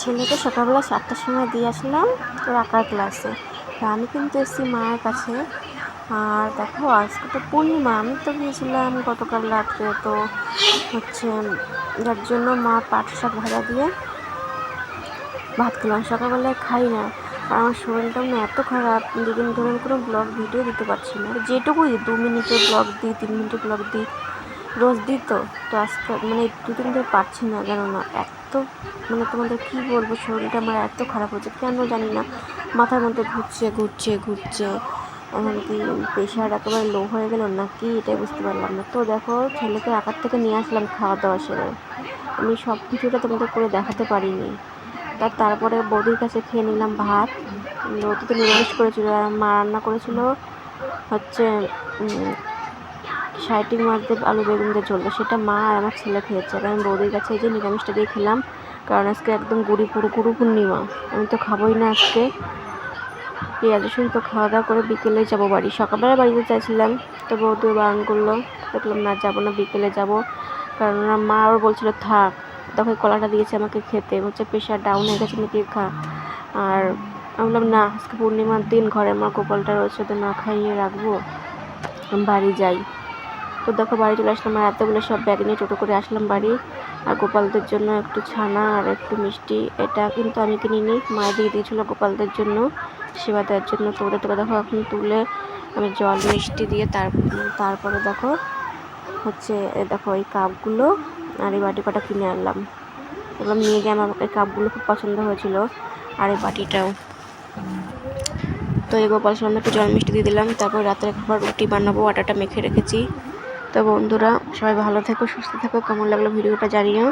ছেলেকে সকালবেলা সাতটার সময় দিয়ে আসলাম তোর আঁকার ক্লাসে আমি কিন্তু এসেছি মায়ের কাছে। আর দেখো, আজকে তো পূর্ণিমা, আমি তো গিয়েছিলাম গতকাল রাত্রে। তো হচ্ছে, যার জন্য মা পাট শাক ভাজা দিয়ে ভাত খেলাম। সকালবেলায় খাই না আর আমার শরীরটা না এত খারাপ। দুদিন ধরে কোনো ব্লগ ভিডিও দিতে পারছি না। যেটুকুই দু মিনিটের ব্লগ দিই, তিন মিনিটের ব্লগ দিই রোজ দিই তো তো আজকে মানে দুদিন ধরে পারছি না জানো না? এত মানে তোমাদের কী বলব, শরীরটা আমার এত খারাপ হচ্ছে, কেন জানি না। মাথার মধ্যে ঘুরছে ঘুরছে ঘুরছে এখন কি প্রেশার একেবারে লো হয়ে গেল না কি এটাই বুঝতে পারলাম না। তো দেখো, ছেলেকে আকার থেকে নিয়ে আসলাম খাওয়া দাওয়া সেরে। আমি সব কিছুটা তোমাদের করে দেখাতে পারিনি। তার তারপরে বৌদির কাছে খেয়ে নিলাম ভাত। বৌদি তো নিরামিষ করেছিল, আর মা রান্না করেছিল হচ্ছে সাইটিং দিয়ে আলু বেগুন দিয়ে চলবে সেটা মা আর আমার ছেলে খেয়েছে। আমি বৌদির কাছে এই যে নিরামিষটা দিয়ে খেলাম, কারণ আজকে একদম গুড়ি পুরো গুরু পূর্ণিমা। আমি তো খাবোই না আজকে। পেঁয়াজ রসুন তো খাওয়া দাওয়া করে বিকেলে যাব বাড়ি। সকালবেলা বাড়িতে চাইছিলাম তো বৌদিও বারণ করল। দেখলাম, না, যাব না, বিকেলে যাব। কারণ মা আবার বলছিল, থাক তখন কলাটা দিয়েছে আমাকে খেতে। হচ্ছে প্রেশার ডাউন হয়ে গেছে নাকি খা। আর আমি বললাম, না, আজকে পূর্ণিমার দিন, ঘরে আমার কপালটা রয়েছে তো না খাইয়ে রাখব। বাড়ি যাই। তো দেখো বাড়ি চলে আসলাম আর এতগুলো সব ব্যাগ নিয়ে টোটো করে আসলাম বাড়ি। আর গোপালদের জন্য একটু ছানা আর একটু মিষ্টি, এটা কিন্তু আমি কিনিনি। মায়ের দিয়ে দিয়েছিলো গোপালদের জন্য, সেবা দেওয়ার জন্য। তো ওটা তোকে দেখো এখন তুলে আমি জল, মিষ্টি দিয়ে তার তারপরে দেখো হচ্ছে দেখো এই কাপগুলো আর এই বাটি কটা কিনে আনলাম। এগুলো নিয়ে গিয়ে আমার এই কাপগুলো খুব পছন্দ হয়েছিল আর এই বাটিটাও। তো এই গোপাল সামনে একটু জল, মিষ্টি দিয়ে দিলাম। তারপর রাতের খাবার রুটি বানাবো, আটাটা মেখে রেখেছি। তো বন্ধুরা সবাই ভালো থেকো সুস্থ থেকো। কেমন লাগল ভিডিওটা জানিও।